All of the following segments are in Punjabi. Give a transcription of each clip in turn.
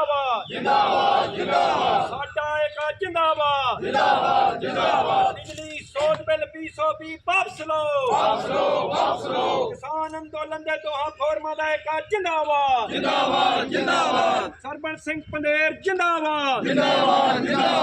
ਜਿੰਦਾਬਾਦ। ਜਿੰਦਾਬਾਦ ਜਿੰਦਾਬਾਦ। ਸਾਡਾ ਏਕਾ ਜਿੰਦਾਬਾਦ। ਜਿੰਦਾਬਾਦ ਜਿੰਦਾਬਾਦ। ਬਿਜਲੀ ਸੋਧ ਬਿੱਲ 220 ਵਾਪਸ ਲਓ। ਵਾਪਸ ਲਓ ਵਾਪਸ ਲਓ। ਕਿਸਾਨ ਅੰਦੋਲਨ ਦੇ ਦੋਹਾਂ ਫੋਰਮਾਂ ਦਾ ਏਕਾ ਜਿੰਦਾਬਾਦ। ਜਿੰਦਾਬਾਦ ਜਿੰਦਾਬਾਦ। ਸਰਬਣ ਸਿੰਘ ਪੰਦੇਰ ਜਿੰਦਾਬਾਦ। ਜਿੰਦਾਬਾਦ ਜਿੰਦਾਬਾਦ।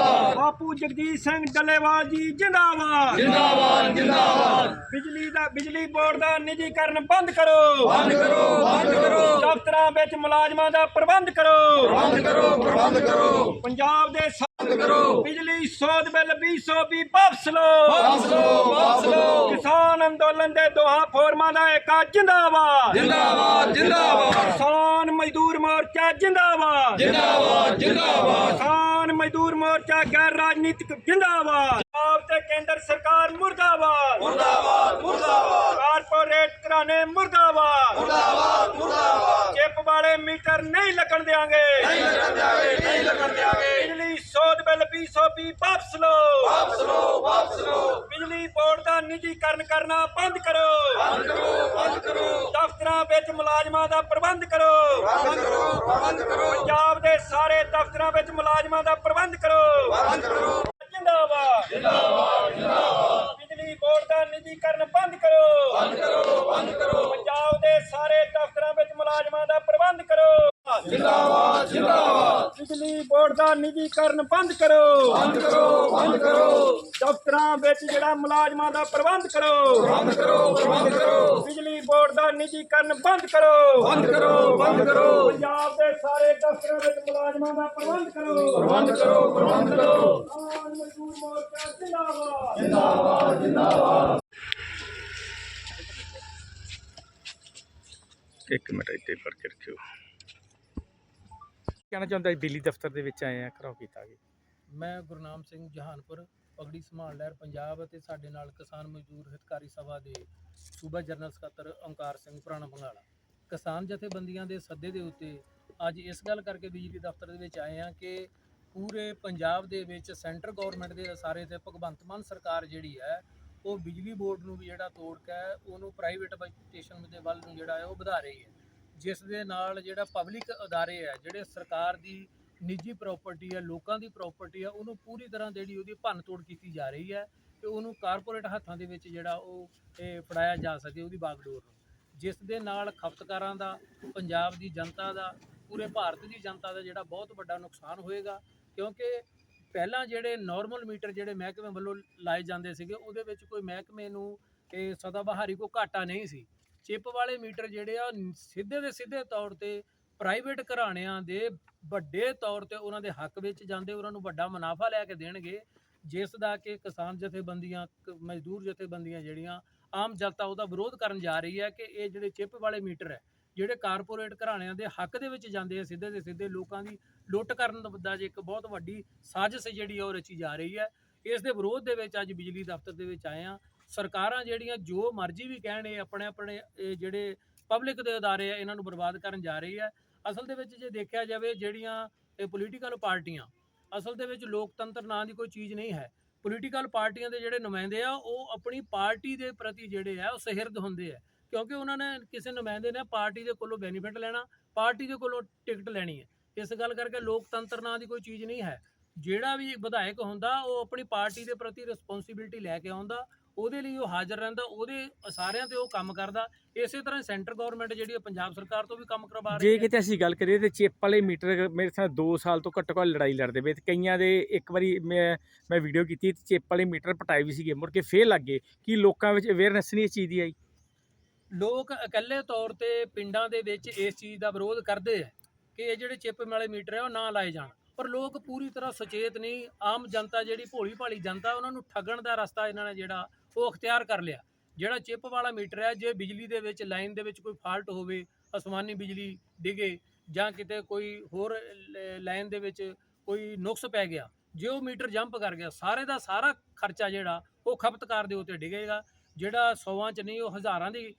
ਜਗਜੀਤ ਸਿੰਘ ਡੱਲੇਵਾਲ ਜੀ ਜਿੰਦਾਬਾਦ। ਜਿੰਦਾਬਾਦ ਜਿੰਦਾਬਾਦ। ਬਿਜਲੀ ਦਾ ਬਿਜਲੀ ਬੋਰਡ ਦਾ ਨਿੱਜੀਕਰਨ ਬੰਦ ਕਰੋ। ਬੰਦ ਕਰੋ ਬੰਦ ਕਰੋ। ਦਫ਼ਤਰਾਂ ਵਿੱਚ ਮੁਲਾਜ਼ਮਾਂ ਦਾ ਪ੍ਰਬੰਧ ਕਰੋ। ਬੰਦ ਕਰੋ ਪ੍ਰਬੰਧ ਕਰੋ। ਪੰਜਾਬ ਦੇ ਬੰਦ ਕਰੋ। ਬਿਜਲੀ ਸੋਧ ਬਿੱਲ 220 ਵਾਪਸ ਲਓ। ਵਾਪਸ ਲਓ ਵਾਪਸ ਲਓ। ਕਿਸਾਨ ਅੰਦੋਲਨ ਦੇ ਦੋਹਾਂ ਫੋਰਮਾਂ ਦਾ ਏਕਾ ਜਿੰਦਾਬਾਦ। ਜਿੰਦਾਬਾਦ ਜਿੰਦਾਬਾਦ। ਕਿਸਾਨ ਮਜ਼ਦੂਰ ਮੋਰਚਾ ਜਿੰਦਾਬਾਦ। ਜਿੰਦਾਬਾਦ ਜਿੰਦਾਬਾਦ। ਮਜ਼ਦੂਰ ਮੋਰਚਾ ਗੈਰ ਰਾਜਨੀਤਿਕ ਜਿੰਦਾਬਾਦ। ਪੰਜਾਬ ਤੇ ਕੇਂਦਰ ਸਰਕਾਰ ਮੁਰਦਾਬਾਦ। ਮੁਰਦਾਬਾਦ ਮੁਰਦਾਬਾਦ। ਕਾਰਪੋਰੇਟ ਘਰਾਣੇ ਮੁਰਦਾਬਾਦ। ਮੁਰਦਾਬਾਦ ਮੁਰਦਾਬਾਦ। ਚਿੱਪ ਵਾਲੇ ਮੀਟਰ ਨਹੀਂ ਲੱਗਣ ਦੇਾਂਗੇ ਨਹੀਂ ਲੱਗਣ ਦਿਆਂਗੇ ਨਹੀਂ ਲੱਗਣ ਦਿਆਂਗੇ। ਬਿਜਲੀ ਸੋਧ ਬਿੱਲ 220 ਵਾਪਸ ਲਓ। ਵਾਪਸ ਲਓ ਵਾਪਸ ਲਓ। ਬਿਜਲੀ ਬੋਰਡ ਦਾ ਨਿੱਜੀਕਰਨ ਕਰਨਾ ਬੰਦ ਕਰੋ। ਬੰਦ ਕਰੋ ਬੰਦ ਕਰੋ। ਦਫ਼ਤਰਾਂ ਵਿੱਚ ਮੁਲਾਜ਼ਮਾਂ ਦਾ ਪ੍ਰਬੰਧ ਕਰੋ। ਬੰਦ ਕਰੋ ਬੰਦ ਕਰੋ। ਪੰਜਾਬ ਦੇ ਸਾਰੇ ਦਫ਼ਤਰਾਂ ਵਿੱਚ ਮੁਲਾਜ਼ਮਾਂ ਦਾ ਪ੍ਰਬੰਧ ਕਰੋ। ਬੰਦ ਕਰੋ ਜਿੰਦਾਬਾਦ ਜਿੰਦਾਬਾਦ ਜਿੰਦਾਬਾਦ ਬਿਜਲੀ ਬੋਰਡ ਦਾ ਨਿੱਜੀਕਰਨ ਬੰਦ ਕਰੋ ਬੰਦ ਕਰੋ ਬੰਦ ਕਰੋ ਪੰਜਾਬ ਦੇ ਸਾਰੇ ਦਫ਼ਤਰਾਂ ਵਿੱਚ ਮੁਲਾਜ਼ਮਾਂ ਦਾ ਪ੍ਰਬੰਧ ਕਰੋ ਜਿੰਦਾਬਾਦ ਜਿੰਦਾਬਾਦ ਬਿਜਲੀ ਬੋਰਡ ਦਾ ਨਿੱਜੀਕਰਨ ਬੰਦ ਕਰੋ। ਬੰਦ ਕਰੋ ਬੰਦ ਕਰੋ। ਦਫ਼ਤਰਾਂ ਵਿੱਚ ਜਿਹੜਾ ਮੁਲਾਜ਼ਮਾਂ ਦਾ ਪ੍ਰਬੰਧ ਕਰੋ। ਬੰਦ ਕਰੋ ਬੰਦ ਕਰੋ। ਬਿਜਲੀ ਬੋਰਡ ਦਾ ਨਿੱਜੀਕਰਨ ਬੰਦ ਕਰੋ। ਬੰਦ ਕਰੋ ਬੰਦ ਕਰੋ। ਪੰਜਾਬ ਦੇ ਸਾਰੇ ਦਫ਼ਤਰਾਂ ਵਿੱਚ ਮੁਲਾਜ਼ਮਾਂ ਦਾ ਪ੍ਰਬੰਧ ਕਰੋ। ਬੰਦ ਕਰੋ ਬੰਦ ਕਰੋ। ਕਿਸਾਨ ਮਜ਼ਦੂਰ ਮੋਰਚਾ ਜਿੰਦਾਬਾਦ। ਜਿੰਦਾਬਾਦ ਜਿੰਦਾਬਾਦ। ਇੱਕ ਮਿੰਟ ਇੱਥੇ ਫੜ ਕੇ ਰੱਖਿਓ। ਕਹਿਣਾ ਚਾਹੁੰਦਾ ਜੀ ਬਿਜਲੀ ਦਫ਼ਤਰ ਦੇ ਵਿੱਚ ਆਏ ਆ, ਘਰੋਂ ਕੀਤਾ ਜੀ ਮੈਂ ਗੁਰਨਾਮ ਸਿੰਘ ਜਹਾਨਪੁਰ, ਪਗੜੀ ਸੰਭਾਲ ਲਹਿਰ ਪੰਜਾਬ ਅਤੇ ਸਾਡੇ ਨਾਲ ਕਿਸਾਨ ਮਜ਼ਦੂਰ ਹਿਤਕਾਰੀ ਸਭਾ ਦੇ ਸੂਬਾ ਜਨਰਲ ਸਕੱਤਰ ਓਮਕਾਰ ਸਿੰਘ ਪੁਰਾਣਾ ਬੰਗਾਲਾ। ਕਿਸਾਨ ਜਥੇਬੰਦੀਆਂ ਦੇ ਸੱਦੇ ਦੇ ਉੱਤੇ ਅੱਜ ਇਸ ਗੱਲ ਕਰਕੇ ਬਿਜਲੀ ਦਫ਼ਤਰ ਦੇ ਵਿੱਚ ਆਏ ਹਾਂ ਕਿ ਪੂਰੇ ਪੰਜਾਬ ਦੇ ਵਿੱਚ ਸੈਂਟਰ ਗਵਰਨਮੈਂਟ ਦੇ ਸਾਰੇ ਤੇ ਭਗਵੰਤ ਮਾਨ ਸਰਕਾਰ ਜਿਹੜੀ ਹੈ, ਉਹ ਬਿਜਲੀ ਬੋਰਡ ਨੂੰ ਵੀ ਜਿਹੜਾ ਤੋੜ ਕੇ ਉਹਨੂੰ ਪ੍ਰਾਈਵੇਟ ਸਟੇਸ਼ਨ ਦੇ ਵੱਲ ਨੂੰ ਜਿਹੜਾ ਹੈ, ਉਹ ਵਧਾ ਰਹੀ ਹੈ। ਜਿਸ ਦੇ ਨਾਲ ਜਿਹੜਾ ਪਬਲਿਕ ਅਦਾਰੇ ਹੈ ਜਿਹੜੇ ਸਰਕਾਰ ਦੀ ਨਿੱਜੀ ਪ੍ਰਾਪਰਟੀ ਹੈ ਲੋਕਾਂ ਦੀ ਪ੍ਰਾਪਰਟੀ ਹੈ ਉਹਨੂੰ ਪੂਰੀ ਤਰ੍ਹਾਂ ਜਿਹੜੀ ਉਹਦੀ ਭੰਨ ਤੋੜ ਕੀਤੀ ਜਾ ਰਹੀ ਹੈ ਤੇ ਉਹਨੂੰ ਕਾਰਪੋਰੇਟ ਹੱਥਾਂ ਦੇ ਵਿੱਚ ਜਿਹੜਾ ਉਹ ਇਹ ਫੜਾਇਆ ਜਾ ਸਕੇ ਉਹਦੀ ਬਾਗਡੋਰ ਨੂੰ। ਜਿਸ ਦੇ ਨਾਲ ਖਪਤਕਾਰਾਂ ਦਾ, ਪੰਜਾਬ ਦੀ ਜਨਤਾ ਦਾ, ਪੂਰੇ ਭਾਰਤ ਦੀ ਜਨਤਾ ਦਾ ਜਿਹੜਾ ਬਹੁਤ ਵੱਡਾ ਨੁਕਸਾਨ ਹੋਏਗਾ, ਕਿਉਂਕਿ ਪਹਿਲਾਂ ਜਿਹੜੇ ਨਾਰਮਲ ਮੀਟਰ ਜਿਹੜੇ ਮਹਿਕਮੇ ਵੱਲੋਂ ਲਾਏ ਜਾਂਦੇ ਸੀਗੇ, ਉਹਦੇ ਵਿੱਚ ਕੋਈ ਮਹਿਕਮੇ ਨੂੰ ਇਹ ਸਦਾ ਬਹਾਰੀ ਕੋ ਘਾਟਾ ਨਹੀਂ ਸੀ। ਚਿੱਪ ਵਾਲੇ ਮੀਟਰ ਜਿਹੜੇ ਆ ਨ- ਸਿੱਧੇ ਦੇ ਸਿੱਧੇ ਤੌਰ ਤੇ ਪ੍ਰਾਈਵੇਟ ਘਰਾਣਿਆਂ ਦੇ ਵੱਡੇ ਤੌਰ ਤੇ ਉਹਨਾਂ ਦੇ ਹੱਕ ਵਿੱਚ ਜਾਂਦੇ, ਉਹਨਾਂ ਨੂੰ ਵੱਡਾ ਮੁਨਾਫਾ ਲੈ ਕੇ ਦੇਣਗੇ। ਜਿਸ ਦਾ ਕਿ ਕਿਸਾਨ ਜਥੇਬੰਦੀਆਂ, ਕ- ਮਜ਼ਦੂਰ ਜਥੇਬੰਦੀਆਂ ਜਿਹੜੀਆਂ, ਆਮ ਜਨਤਾ ਉਹਦਾ ਵਿਰੋਧ ਕਰਨ ਜਾ ਰਹੀ ਹੈ ਕਿ ਇਹ ਜਿਹੜੇ ਚਿੱਪ ਵਾਲੇ ਮੀਟਰ ਹੈ, ਜਿਹੜੇ ਕਾਰਪੋਰੇਟ ਘਰਾਣਿਆਂ ਦੇ ਹੱਕ ਦੇ ਵਿੱਚ ਜਾਂਦੇ ਆ, ਸਿੱਧੇ ਦੇ ਸਿੱਧੇ ਲੋਕਾਂ ਦੀ ਲੁੱਟ ਕਰਨ ਦਾ ਦਾ ਜੇ ਇੱਕ ਬਹੁਤ ਵੱਡੀ ਸਾਜ਼ਿਸ਼ ਜਿਹੜੀ ਆ ਉਹ ਰਚੀ ਜਾ ਰਹੀ ਹੈ। ਇਸ ਦੇ ਵਿਰੋਧ ਦੇ ਵਿੱਚ ਅੱਜ ਬਿਜਲੀ ਦਫ਼ਤਰ ਦੇ ਵਿੱਚ ਆਏ ਆ ਸਰਕਾਰਾਂ ਜਿਹੜੀਆਂ ਜੋ ਮਰਜ਼ੀ ਵੀ ਕਹਿਣ, ਇਹ ਆਪਣੇ ਆਪਣੇ ਜਿਹੜੇ ਪਬਲਿਕ ਦੇ ਅਦਾਰੇ ਆ, ਇਹਨਾਂ ਨੂੰ ਬਰਬਾਦ ਕਰਨ ਜਾ ਰਹੀ ਹੈ। ਅਸਲ ਦੇ ਵਿੱਚ ਜੇ ਦੇਖਿਆ ਜਾਵੇ ਜਿਹੜੀਆਂ ਇਹ ਪੋਲੀਟੀਕਲ ਪਾਰਟੀਆਂ, ਅਸਲ ਦੇ ਵਿੱਚ ਲੋਕਤੰਤਰ ਨਾਂ ਦੀ ਕੋਈ ਚੀਜ਼ ਨਹੀਂ ਹੈ। ਪੋਲੀਟੀਕਲ ਪਾਰਟੀਆਂ ਦੇ ਜਿਹੜੇ ਨੁਮਾਇੰਦੇ ਆ, ਉਹ ਆਪਣੀ ਪਾਰਟੀ ਦੇ ਪ੍ਰਤੀ ਜਿਹੜੇ ਆ, ਉਹ ਸਹਿਰਦ ਹੁੰਦੇ ਆ। ਕਿਉਂਕਿ ਉਹਨਾਂ ਨੇ ਕਿਸੇ ਨੁਮਾਇੰਦੇ ਨੇ ਪਾਰਟੀ ਦੇ ਕੋਲੋਂ ਬੈਨੀਫਿਟ ਲੈਣਾ, ਪਾਰਟੀ ਦੇ ਕੋਲੋਂ ਟਿਕਟ ਲੈਣੀ ਹੈ। ਇਸ ਗੱਲ ਕਰਕੇ ਲੋਕਤੰਤਰ ਨਾਂ ਦੀ ਕੋਈ ਚੀਜ਼ ਨਹੀਂ ਹੈ। ਜਿਹੜਾ ਵੀ ਵਿਧਾਇਕ ਹੁੰਦਾ, ਉਹ ਆਪਣੀ ਪਾਰਟੀ ਦੇ ਪ੍ਰਤੀ ਰਿਸਪੌਂਸਿਬਿਲਟੀ ਲੈ ਕੇ ਆਉਂਦਾ ਉਹਦੇ ਲਈ ਉਹ ਹਾਜ਼ਰ ਰਹਿੰਦਾ ਉਹਦੇ ਸਾਰਿਆਂ ਤੇ ਉਹ ਕੰਮ ਕਰਦਾ। ਇਸੇ ਤਰ੍ਹਾਂ ਸੈਂਟਰ ਗਵਰਨਮੈਂਟ ਜਿਹੜੀ ਹੈ ਪੰਜਾਬ ਸਰਕਾਰ ਤੋਂ ਵੀ ਕੰਮ ਕਰਵਾ ਰਹੀ ਜੇ ਹੈ। ਕਿਤੇ ਅਸੀਂ ਗੱਲ ਕਰੀਏ ਤੇ ਚਿੱਪ ਵਾਲੇ ਮੀਟਰ ਮੇਰੇ ਸਾਹ 2 ਸਾਲ ਤੋਂ ਘੱਟੋ ਘੱਟ ਲੜਾਈ ਲੜਦੇ ਪਏ। ਤੇ ਕਈਆਂ ਦੇ ਇੱਕ ਵਾਰੀ ਮੈਂ ਮੈਂ ਵੀਡੀਓ ਕੀਤੀ ਤੇ ਚਿੱਪ ਵਾਲੇ ਮੀਟਰ ਪਟਾਏ ਵੀ ਸੀਗੇ ਮੁੜ ਕੇ ਫੇਰ ਲੱਗ ਗਏ ਕੀ ਲੋਕਾਂ ਵਿੱਚ ਅਵੇਅਰਨੈਸ ਨਹੀਂ ਇਸ ਚੀਜ਼ ਦੀ ਆਈ। ਲੋਕ ਇਕੱਲੇ ਤੌਰ ਤੇ ਪਿੰਡਾਂ ਦੇ ਵਿੱਚ ਇਸ ਚੀਜ਼ ਦਾ ਵਿਰੋਧ ਕਰਦੇ ਆ ਕਿ ਇਹ ਜਿਹੜੇ ਚਿੱਪ ਵਾਲੇ ਮੀਟਰ ਆ ਉਹ ਨਾ ਲਾਏ ਜਾਣ। ਪਰ ਲੋਕ ਪੂਰੀ ਤਰ੍ਹਾਂ ਸੁਚੇਤ ਨਹੀਂ ਆਮ ਜਨਤਾ ਜਿਹੜੀ ਭੋਲੀ ਭਾਲੀ ਜਨਤਾ ਉਹਨਾਂ ਨੂੰ ਠੱਗਣ ਦਾ ਰਸਤਾ ਇਹਨਾਂ ਨੇ ਜਿਹੜਾ ਉਹ ਅਖਤਿਆਰ ਕਰ ਲਿਆ। ਜਿਹੜਾ ਚਿੱਪ ਵਾਲਾ ਮੀਟਰ ਹੈ, ਜੇ ਬਿਜਲੀ ਦੇ ਵਿੱਚ, ਲਾਈਨ ਦੇ ਵਿੱਚ ਕੋਈ ਫਾਲਟ ਹੋਵੇ, ਅਸਮਾਨੀ ਬਿਜਲੀ ਡਿਗੇ ਜਾਂ ਕਿਤੇ ਕੋਈ ਹੋਰ ਲਾਈਨ ਦੇ ਵਿੱਚ ਕੋਈ ਨੁਕਸ ਪੈ ਗਿਆ, ਜੇ ਉਹ ਮੀਟਰ ਜੰਪ ਕਰ ਗਿਆ, ਸਾਰੇ ਦਾ ਸਾਰਾ ਖਰਚਾ ਜਿਹੜਾ, ਉਹ ਖਪਤਕਾਰ ਦੇ ਉੱਤੇ ਡਿਗੇਗਾ। ਜਿਹੜਾ ਸੌਵਾਂ ਚ ਨਹੀਂ, ਉਹ ਹਜ਼ਾਰਾਂ ਦੀ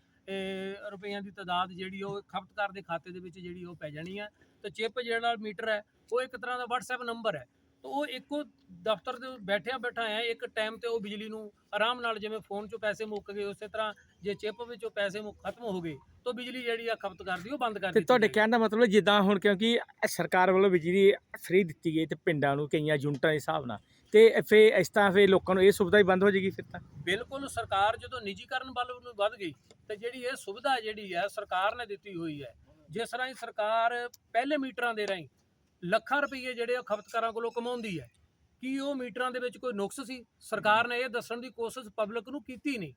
ਰੁਪਈਆਂ ਦੀ ਤਾਦਾਦ ਜਿਹੜੀ ਉਹ ਖਪਤਕਾਰ ਦੇ ਖਾਤੇ ਦੇ ਵਿੱਚ ਜਿਹੜੀ ਉਹ ਪੈ ਜਾਣੀ ਹੈ ਤੇ ਚਿੱਪ ਜਿਹੜਾ ਮੀਟਰ ਹੈ, ਉਹ ਇੱਕ ਤਰ੍ਹਾਂ ਦਾ WhatsApp ਨੰਬਰ ਹੈ। ਤਾਂ ਉਹ ਇੱਕੋ ਦਫ਼ਤਰ ਦੇ ਬੈਠਿਆਂ ਬੈਠਾ ਹੈ ਇੱਕ ਟਾਈਮ ਤੇ ਉਹ ਬਿਜਲੀ ਨੂੰ ਆਰਾਮ ਨਾਲ ਜਿਵੇਂ ਫੋਨ 'ਚੋਂ ਪੈਸੇ ਮੁੱਕ ਗਏ ਉਸੇ ਤਰ੍ਹਾਂ ਜੇ ਚਿਪ ਵਿੱਚੋਂ ਪੈਸੇ ਮੁ- ਖਤਮ ਹੋ ਗਏ ਤਾਂ ਬਿਜਲੀ ਜਿਹੜੀ ਆ ਖਪਤ ਕਰਦੀ ਉਹ ਬੰਦ ਕਰ ਤੇ ਦਿੱਤੀ ਤੁਹਾਡੇ। ਕਹਿਣ ਦਾ ਮਤਲਬ ਜਿੱਦਾਂ ਹੁਣ ਕਿਉਂਕਿ ਸਰਕਾਰ ਵੱਲੋਂ ਬਿਜਲੀ ਫ੍ਰੀ ਦਿੱਤੀ ਗਈ ਤੇ ਪਿੰਡਾਂ ਨੂੰ ਕਈਆਂ ਯੂਨਿਟਾਂ ਦੇ ਹਿਸਾਬ ਨਾਲ ਤੇ ਫੇ ਇਸ ਤਰ੍ਹਾਂ ਫੇ ਲੋਕਾਂ ਨੂੰ ਇਹ ਸੁਵਿਧਾ ਹੀ ਬੰਦ ਹੋ ਜਾਏਗੀ ਫਿਰ ਤਾਂ ਬਿਲਕੁਲ ਸਰਕਾਰ ਜਦੋਂ ਨਿੱਜੀਕਰਨ ਵੱਲ ਨੂੰ ਵੱਧ ਗਈ ਤੇ ਜਿਹੜੀ ਇਹ ਸੁਵਿਧਾ ਜਿਹੜੀ ਹੈ ਸਰਕਾਰ ਨੇ ਦਿੱਤੀ ਹੋਈ ਹੈ ਜਿਸ ਰਾਹੀਂ ਸਰਕਾਰ ਪਹਿਲੇ ਮੀਟਰਾਂ ਦੇ ਰਾਹੀਂ ਲੱਖਾਂ ਰੁਪਏ ਜਿਹੜੇ ਆ ਖਪਤਕਾਰਾਂ ਕੋਲੋਂ ਕਮਾਉਂਦੀ ਹੈ। ਕੀ ਉਹ ਮੀਟਰਾਂ ਦੇ ਵਿੱਚ ਕੋਈ ਨੁਕਸ ਸੀ? ਸਰਕਾਰ ਨੇ ਇਹ ਦੱਸਣ ਦੀ ਕੋਸ਼ਿਸ਼ ਪਬਲਿਕ ਨੂੰ ਕੀਤੀ ਨਹੀਂ।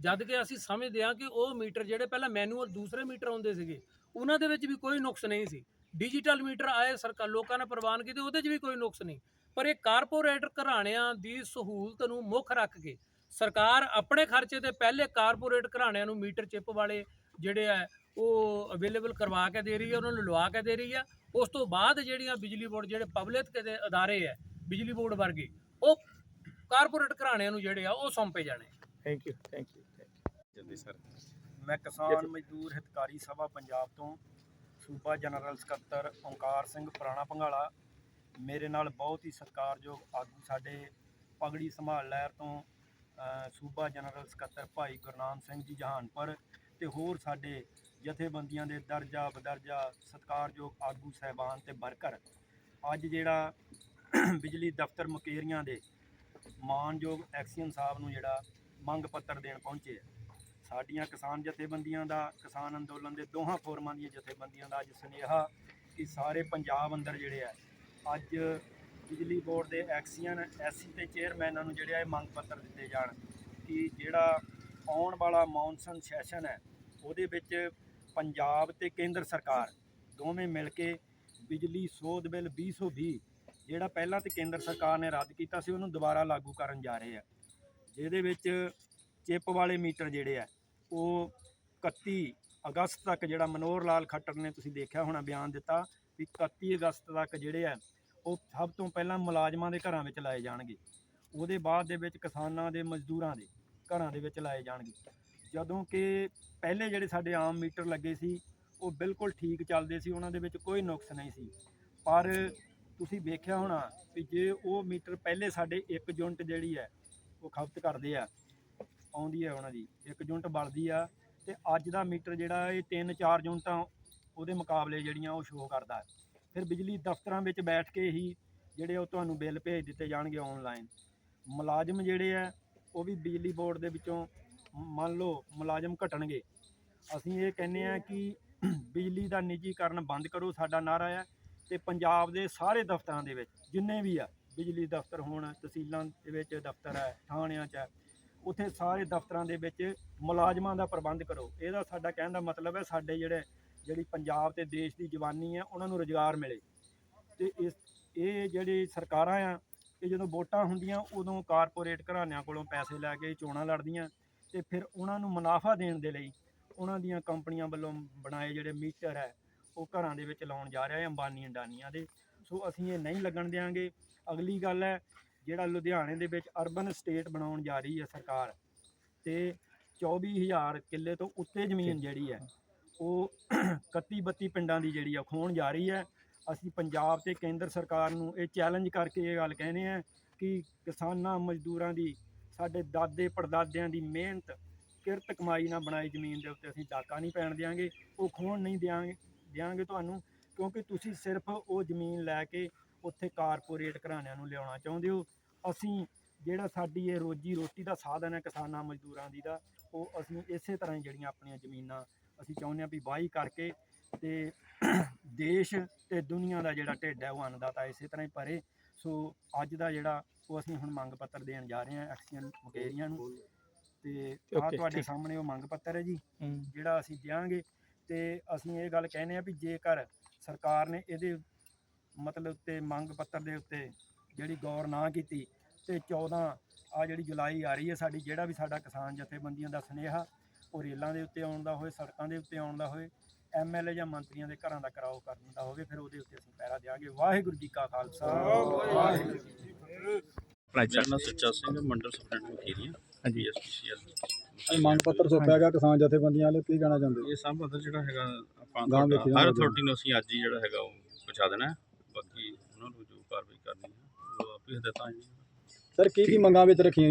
ਜਦ ਕਿ ਅਸੀਂ ਸਮਝਦੇ ਹਾਂ ਕਿ ਉਹ ਮੀਟਰ ਜਿਹੜੇ ਪਹਿਲਾਂ ਮੈਨੂਅਲ ਦੂਸਰੇ ਮੀਟਰ ਆਉਂਦੇ ਸੀਗੇ, ਉਹਨਾਂ ਦੇ ਵਿੱਚ ਵੀ ਕੋਈ ਨੁਕਸ ਨਹੀਂ ਸੀ। ਡਿਜੀਟਲ ਮੀਟਰ ਆਏ ਸਰਕਾਰ ਲੋਕਾਂ ਨੇ ਪ੍ਰਵਾਨ ਕੀਤੇ, ਉਹਦੇ 'ਚ ਵੀ ਕੋਈ ਨੁਕਸ ਨਹੀਂ। ਪਰ ਇਹ ਕਾਰਪੋਰੇਟਰ ਘਰਾਣਿਆਂ ਦੀ ਸਹੂਲਤ ਨੂੰ ਮੁੱਖ ਰੱਖ ਕੇ ਸਰਕਾਰ ਆਪਣੇ ਖਰਚੇ ਤੇ ਪਹਿਲੇ ਕਾਰਪੋਰੇਟ ਘਰਾਣਿਆਂ ਨੂੰ ਮੀਟਰ ਚਿੱਪ ਵਾਲੇ ਜਿਹੜੇ ਆ ਉਹ ਅਵੇਲੇਬਲ ਕਰਵਾ ਕੇ ਦੇ ਰਹੀ ਹੈ ਉਹਨਾਂ ਨੂੰ ਲਵਾ ਕੇ ਦੇ ਰਹੀ ਹੈ ਉਸ ਤੋਂ ਬਾਅਦ ਜਿਹੜੀਆਂ ਬਿਜਲੀ ਬੋਰਡ ਜਿਹੜੇ ਪਬਲਿਕ ਦੇ ਅਦਾਰੇ ਹੈ ਬਿਜਲੀ ਬੋਰਡ ਵਰਗੇ ਉਹ ਕਾਰਪੋਰੇਟ ਘਰਾਣਿਆਂ ਨੂੰ ਜਿਹੜੇ ਆ ਉਹ ਸੌਂਪੇ ਜਾਣੇ। ਥੈਂਕ ਯੂ ਥੈਂਕ ਯੂ ਜਲਦੀ ਸਰ। ਮੈਂ ਕਿਸਾਨ ਮਜ਼ਦੂਰ ਹਿਤਕਾਰੀ ਸਭਾ ਪੰਜਾਬ ਤੋਂ ਸੂਬਾ ਜਨਰਲ ਸਕੱਤਰ ਓਂਕਾਰ ਸਿੰਘ ਪੁਰਾਣਾ ਭੰਗਾਲਾ ਮੇਰੇ ਨਾਲ ਬਹੁਤ ਹੀ ਸਤਿਕਾਰਯੋਗ ਆਗੂ ਸਾਡੇ ਪਗੜੀ ਸੰਭਾਲ ਲਹਿਰ ਤੋਂ ਸੂਬਾ ਜਨਰਲ ਸਕੱਤਰ ਭਾਈ ਗੁਰਨਾਮ ਸਿੰਘ ਜੀ ਜਹਾਨਪੁਰ ਤੇ ਹੋਰ ਸਾਡੇ ਜਥੇਬੰਦੀਆਂ ਦੇ ਦਰਜਾ ਬਦਰਜਾ ਸਤਿਕਾਰਯੋਗ ਆਗੂ ਸਹਿਬਾਨ ਤੇ ਵਰਕਰ, ਅੱਜ ਜਿਹੜਾ ਬਿਜਲੀ ਦਫ਼ਤਰ ਮੁਕੇਰੀਆਂ ਦੇ ਮਾਨਯੋਗ ਐਕਸੀਅਨ ਸਾਹਿਬ ਨੂੰ ਜਿਹੜਾ ਮੰਗ ਪੱਤਰ ਦੇਣ ਪਹੁੰਚੇ ਆ। ਸਾਡੀਆਂ ਕਿਸਾਨ ਜਥੇਬੰਦੀਆਂ ਦਾ, ਕਿਸਾਨ ਅੰਦੋਲਨ ਦੇ ਦੋਹਾਂ ਫੋਰਮਾਂ ਦੀਆਂ ਜਥੇਬੰਦੀਆਂ ਦਾ ਅੱਜ ਸੁਨੇਹਾ ਕਿ ਸਾਰੇ ਪੰਜਾਬ ਅੰਦਰ ਜਿਹੜੇ ਆ, ਅੱਜ ਬਿਜਲੀ ਬੋਰਡ ਦੇ ਐਕਸੀਅਨ ਐਸਸੀ ਤੇ ਚੇਅਰਮੈਨਾਂ ਨੂੰ ਜਿਹੜੇ ਇਹ ਮੰਗ ਪੱਤਰ ਦਿੱਤੇ ਜਾਣ ਕਿ ਜਿਹੜਾ ਆਉਣ ਵਾਲਾ ਮੌਨਸੂਨ ਸੈਸ਼ਨ ਹੈ ਉਹਦੇ ਵਿੱਚ ਪੰਜਾਬ ਤੇ ਕੇਂਦਰ ਸਰਕਾਰ ਦੋਵੇਂ ਮਿਲ ਕੇ ਬਿਜਲੀ ਸੋਧ ਬਿੱਲ 2020 ਜਿਹੜਾ ਪਹਿਲਾਂ ਤੇ ਕੇਂਦਰ ਸਰਕਾਰ ਨੇ ਰੱਦ ਕੀਤਾ ਸੀ, ਉਹਨੂੰ ਦੁਬਾਰਾ ਲਾਗੂ ਕਰਨ ਜਾ ਰਹੇ ਆ। ਜਿਹਦੇ ਵਿੱਚ ਚਿੱਪ ਵਾਲੇ ਮੀਟਰ ਜਿਹੜੇ ਆ, ਉਹ 31 ਅਗਸਤ ਤੱਕ ਜਿਹੜਾ ਮਨੋਹਰ ਲਾਲ ਖੱਟਰ ਨੇ, ਤੁਸੀਂ ਦੇਖਿਆ ਹੋਣਾ ਬਿਆਨ ਦਿੱਤਾ ਵੀ 31 ਅਗਸਤ ਤੱਕ ਜਿਹੜੇ ਆ, ਉਹ ਸਭ ਤੋਂ ਪਹਿਲਾਂ ਮੁਲਾਜ਼ਮਾਂ ਦੇ ਘਰਾਂ ਵਿੱਚ ਲਾਏ ਜਾਣਗੇ। ਉਹਦੇ ਬਾਅਦ ਦੇ ਵਿੱਚ ਕਿਸਾਨਾਂ ਦੇ ਮਜ਼ਦੂਰਾਂ ਦੇ ਘਰਾਂ ਦੇ ਵਿੱਚ ਲਾਏ ਜਾਣਗੇ। ਜਦੋਂ ਕਿ ਪਹਿਲੇ ਜਿਹੜੇ ਸਾਡੇ ਆਮ ਮੀਟਰ ਲੱਗੇ ਸੀ, ਉਹ ਬਿਲਕੁਲ ਠੀਕ ਚੱਲਦੇ ਸੀ, ਉਹਨਾਂ ਦੇ ਵਿੱਚ ਕੋਈ ਨੁਕਸ ਨਹੀਂ ਸੀ। ਪਰ ਤੁਸੀਂ ਵੇਖਿਆ ਹੋਣਾ ਵੀ ਜੇ ਉਹ ਮੀਟਰ ਪਹਿਲੇ ਸਾਡੇ 1 ਯੂਨਿਟ ਜਿਹੜੀ ਹੈ, ਉਹ ਖਪਤ ਕਰਦੇ ਆ, ਆਉਂਦੀ ਹੈ ਉਹਨਾਂ ਦੀ 1 ਯੂਨਿਟ ਬਲਦੀ ਆ ਤੇ ਅੱਜ ਦਾ ਮੀਟਰ ਜਿਹੜਾ ਇਹ 3-4 ਯੂਨਿਟਾਂ ਉਹਦੇ ਮੁਕਾਬਲੇ ਜਿਹੜੀਆਂ ਉਹ ਸ਼ੋਅ ਕਰਦਾ। ਫਿਰ ਬਿਜਲੀ ਦਫ਼ਤਰਾਂ ਵਿੱਚ ਬੈਠ ਕੇ ਹੀ ਜਿਹੜੇ ਉਹ ਤੁਹਾਨੂੰ ਬਿੱਲ ਭੇਜ ਦਿੱਤੇ ਜਾਣਗੇ ਆਨਲਾਈਨ ਮੁਲਾਜ਼ਮ ਜਿਹੜੇ ਆ, ਉਹ ਵੀ ਬਿਜਲੀ ਬੋਰਡ ਦੇ ਵਿੱਚੋਂ ਮੰਨ ਲਓ ਮੁਲਾਜ਼ਮ ਘਟਣਗੇ, ਅਸੀਂ ਇਹ ਕਹਿੰਦੇ ਆ ਕਿ ਬਿਜਲੀ ਦਾ ਨਿੱਜੀਕਰਨ ਬੰਦ ਕਰੋ, ਸਾਡਾ ਨਾਰਾ ਹੈ ਤੇ ਪੰਜਾਬ ਦੇ ਸਾਰੇ ਦਫ਼ਤਰਾਂ ਦੇ ਵਿੱਚ, ਜਿੰਨੇ ਵੀ ਆ, ਬਿਜਲੀ ਦਫ਼ਤਰ ਹੋਣ, ਤਹਿਸੀਲਾਂ ਦੇ ਵਿੱਚ ਦਫ਼ਤਰ ਹੈ, ਥਾਣਿਆਂ 'ਚ ਹੈ, ਉੱਥੇ ਸਾਰੇ ਦਫ਼ਤਰਾਂ ਦੇ ਵਿੱਚ ਮੁਲਾਜ਼ਮਾਂ ਦਾ ਪ੍ਰਬੰਧ ਕਰੋ। ਇਹਦਾ ਸਾਡਾ ਕਹਿਣ ਦਾ ਮਤਲਬ ਹੈ ਸਾਡੇ ਜਿਹੜੇ, ਜਿਹੜੀ ਪੰਜਾਬ ਤੇ ਦੇਸ਼ ਦੀ ਜਵਾਨੀ ਹੈ, ਉਹਨਾਂ ਨੂੰ ਰੁਜ਼ਗਾਰ ਮਿਲੇ। ਤੇ ਇਸ, ਇਹ ਜਿਹੜੀ ਸਰਕਾਰਾਂ ਆ, ਇਹ ਜਦੋਂ ਵੋਟਾਂ ਹੁੰਦੀਆਂ, ਉਦੋਂ ਕਾਰਪੋਰੇਟ ਘਰਾਣਿਆਂ ਕੋਲੋਂ ਪੈਸੇ ਲੈ ਕੇ ਚੋਣਾਂ ਲੜਦੀਆਂ। ਤੇ ਫਿਰ ਉਹਨਾਂ ਨੂੰ ਮੁਨਾਫਾ ਦੇਣ ਦੇ ਲਈ ਉਹਨਾਂ ਦੀਆਂ ਕੰਪਨੀਆਂ ਵੱਲੋਂ ਬਣਾਏ ਜਿਹੜੇ ਮੀਟਰ ਹੈ ਉਹ ਘਰਾਂ ਦੇ ਵਿੱਚ ਲਾਉਣ ਜਾ ਰਿਹਾ ਹੈ ਅੰਬਾਨੀ ਅੰਡਾਨੀਆਂ ਦੇ। ਸੋ ਅਸੀਂ ਇਹ ਨਹੀਂ ਲੱਗਣ ਦਿਆਂਗੇ। ਅਗਲੀ ਗੱਲ ਹੈ ਜਿਹੜਾ ਲੁਧਿਆਣੇ ਦੇ ਵਿੱਚ ਅਰਬਨ ਸਟੇਟ ਬਣਾਉਣ ਜਾ ਰਹੀ ਹੈ ਸਰਕਾਰ ਤੇ 24000 ਕਿੱਲੇ ਤੋਂ ਉੱਤੇ ਜ਼ਮੀਨ ਜਿਹੜੀ ਹੈ ਉਹ 31 32 ਪਿੰਡਾਂ ਦੀ ਜਿਹੜੀ ਆ ਖੋਣ ਜਾ ਰਹੀ ਹੈ। ਅਸੀਂ ਪੰਜਾਬ ਤੇ ਕੇਂਦਰ ਸਰਕਾਰ ਨੂੰ ਇਹ ਚੈਲੰਜ ਕਰਕੇ ਇਹ ਗੱਲ ਕਹਿੰਦੇ ਆ ਕਿ ਕਿਸਾਨਾਂ ਮਜ਼ਦੂਰਾਂ ਦੀ ਸਾਡੇ ਦਾਦੇ ਪੜਦਾਦਿਆਂ ਦੀ ਮਿਹਨਤ, ਕਿਰਤ ਕਮਾਈ ਨਾਲ ਬਣਾਈ ਜ਼ਮੀਨ ਦੇ ਉੱਤੇ ਅਸੀਂ ਡਾਕਾ ਨਹੀਂ ਪੈਣ ਦਿਆਂਗੇ, ਉਹ ਖੋਣ ਨਹੀਂ ਦਿਆਂਗੇ ਦਿਆਂਗੇ ਤੁਹਾਨੂੰ, ਕਿਉਂਕਿ ਤੁਸੀਂ ਸਿਰਫ ਉਹ ਜ਼ਮੀਨ ਲੈ ਕੇ ਉੱਥੇ ਕਾਰਪੋਰੇਟ ਘਰਾਣਿਆਂ ਨੂੰ ਲਿਆਉਣਾ ਚਾਹੁੰਦੇ ਹੋ। ਅਸੀਂ ਜਿਹੜਾ ਸਾਡੀ ਇਹ ਰੋਜੀ ਰੋਟੀ ਦਾ ਸਾਧਨ ਹੈ ਕਿਸਾਨਾਂ ਮਜ਼ਦੂਰਾਂ ਦੀ ਦਾ, ਉਹ ਅਸੀਂ ਇਸੇ ਤਰ੍ਹਾਂ ਹੀ ਜਿਹੜੀਆਂ ਆਪਣੀਆਂ ਜ਼ਮੀਨਾਂ ਅਸੀਂ ਚਾਹੁੰਦੇ ਹਾਂ ਵੀ ਵਾਹੀ ਕਰਕੇ ਤੇ ਦੇਸ਼ ਤੇ ਦੁਨੀਆ ਦਾ ਜਿਹੜਾ ਢਿੱਡ ਹੈ ਉਹ ਅੰਨਦਾਤਾ ਇਸੇ ਤਰ੍ਹਾਂ ਹੀ ਭਰੇ। ਸੋ ਅੱਜ ਦਾ ਜਿਹੜਾ ਉਹ ਅਸੀਂ ਹੁਣ ਮੰਗ ਪੱਤਰ ਦੇਣ ਜਾ ਰਹੇ ਹਾਂ ਐਕਸੀਅਨ ਮੁਕੇਰੀਆਂ ਨੂੰ। ਤੇ ਆ Okay, ਤੁਹਾਡੇ ਠੀਕ। ਸਾਹਮਣੇ ਉਹ ਮੰਗ ਪੱਤਰ ਹੈ ਜੀ ਹੂੰ। ਜਿਹੜਾ ਅਸੀਂ ਦਿਆਂਗੇ। ਤੇ ਅਸੀਂ ਇਹ ਗੱਲ ਕਹਿੰਦੇ ਆ ਵੀ ਜੇਕਰ ਸਰਕਾਰ ਨੇ ਇਹਦੇ ਮਤਲਬ ਉੱਤੇ ਮੰਗ ਪੱਤਰ ਦੇ ਉੱਤੇ ਜਿਹੜੀ ਗੌਰ ਨਾ ਕੀਤੀ ਤੇ 14 ਆ ਜਿਹੜੀ ਜੁਲਾਈ ਆ ਰਹੀ ਹੈ ਸਾਡੀ ਜਿਹੜਾ ਵੀ ਸਾਡਾ ਕਿਸਾਨ ਜਥੇਬੰਦੀਆਂ ਦਾ ਸੁਨੇਹਾ ਉਹ ਰੇਲਾਂ ਦੇ ਉੱਤੇ ਆਉਣ ਦਾ ਹੋਏ ਸੜਕਾਂ ਦੇ ਉੱਤੇ ਆਉਣ ਦਾ ਹੋਏ ਐਮਐਲਏ ਜਾਂ ਮੰਤਰੀਆਂ ਦੇ ਘਰਾਂ ਦਾ ਕਰਾਓ ਕਰਨ ਦਾ ਹੋਵੇ ਫਿਰ ਉਹਦੇ ਉੱਤੇ ਅਸੀਂ ਪਹਿਰਾ ਦਿਆਂਗੇ। ਵਾਹਿਗੁਰੂ ਜੀ ਕਾ ਖਾਲਸਾ। ਵਾਹਿਗੁਰੂ ਜੀ ਕੀ ਫਤਿਹ ਮੇਰਾ ਨਾਮ ਸੁੱਚਾ ਸਿੰਘ ਮੰਡਲ ਸੁਪਰਡੈਂਟ ਮਕੇਰੀਆ ਹਾਂਜੀ। ਐਸਪੀਸੀਐਲ ਇਹ ਮੰਗ ਪੱਤਰ ਸੌਂਪਿਆ ਗਿਆ ਕਿਸਾਨ ਜਥੇਬੰਦੀਆਂ ਵੱਲੋਂ ਕੀ ਕਹਿਣਾ ਚਾਹੁੰਦੇ? ਇਹ ਸਭ ਪੱਤਰ ਜਿਹੜਾ ਹੈਗਾ ਆਪਾਂ ਗਾਂਹ ਤੁਹਾਡਾ- ਵੇਖੀ ਹਰ ਜਾਣਾ ਅਥਾਰਟੀ ਨੂੰ ਅਸੀਂ ਅੱਜ ਹੀ ਜਿਹੜਾ ਹੈਗਾ ਉਹ ਪਹੁੰਚਾ ਦੇਣਾ ਹੈ। ਬਾਕੀ ਉਹਨਾਂ ਨੂੰ ਜੋ ਕਾਰਵਾਈ ਕਰਨੀ ਹੈ ਉਹ ਆਪੇ ਹਦਾਇਤਾਂ ਆਈਆਂ। ਸਰ ਕੀ ਕੀ ਮੰਗਾਂ ਵਿੱਚ ਰੱਖੀਆਂ